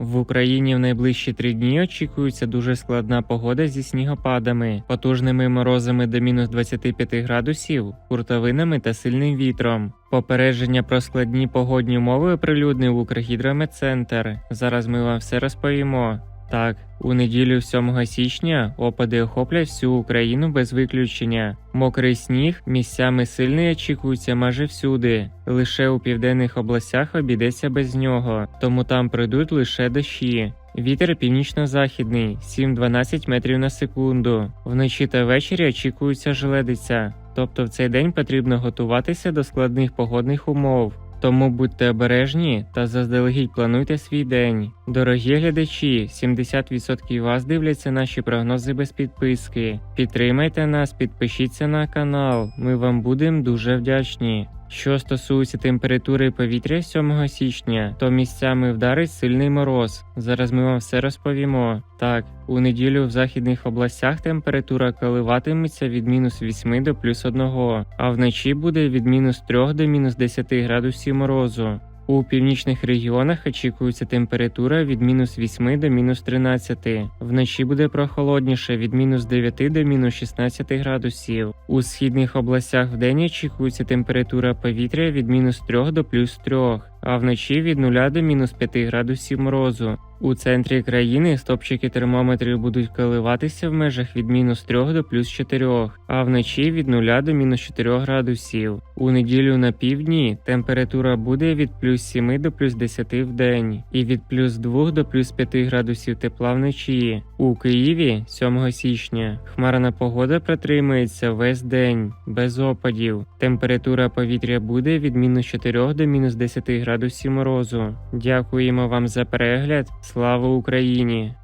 В Україні в найближчі три дні очікується дуже складна погода зі снігопадами, потужними морозами до мінус 25 градусів, куртовинами та сильним вітром. Попередження про складні погодні умови оприлюднив Укргідрометцентр. Зараз ми вам все розповімо. Так, у неділю 7 січня опади охоплять всю Україну без виключення. Мокрий сніг місцями сильний очікується майже всюди. Лише у південних областях обійдеться без нього, тому там пройдуть лише дощі. Вітер північно-західний 7-12 метрів на секунду. Вночі та ввечері очікується желедиця. Тобто в цей день потрібно готуватися до складних погодних умов. Тому будьте обережні та заздалегідь плануйте свій день. Дорогі глядачі, 70% вас дивляться наші прогнози без підписки. Підтримайте нас, підпишіться на канал. Ми вам будемо дуже вдячні. Що стосується температури повітря 7 січня, то місцями вдарить сильний мороз. Зараз ми вам все розповімо. Так, у неділю в західних областях температура коливатиметься від мінус 8 до плюс 1, а вночі буде від мінус 3 до мінус 10 градусів морозу. У північних регіонах очікується температура від мінус 8 до мінус 13. Вночі буде прохолодніше від мінус 9 до мінус 16 градусів. У східних областях вдень очікується температура повітря від мінус 3 до плюс 3, а вночі від 0 до мінус 5 градусів морозу. У центрі країни стопчики термометрів будуть коливатися в межах від мінус 3 до плюс 4, а вночі від 0 до мінус 4 градусів. У неділю на півдні температура буде від плюс 7 до плюс 10 в день і від плюс 2 до плюс 5 градусів тепла вночі. У Києві 7 січня хмарна погода протримається весь день без опадів. Температура повітря буде від мінус 4 до мінус 10 градусів морозу. Дякуємо вам за перегляд. Слава Україні!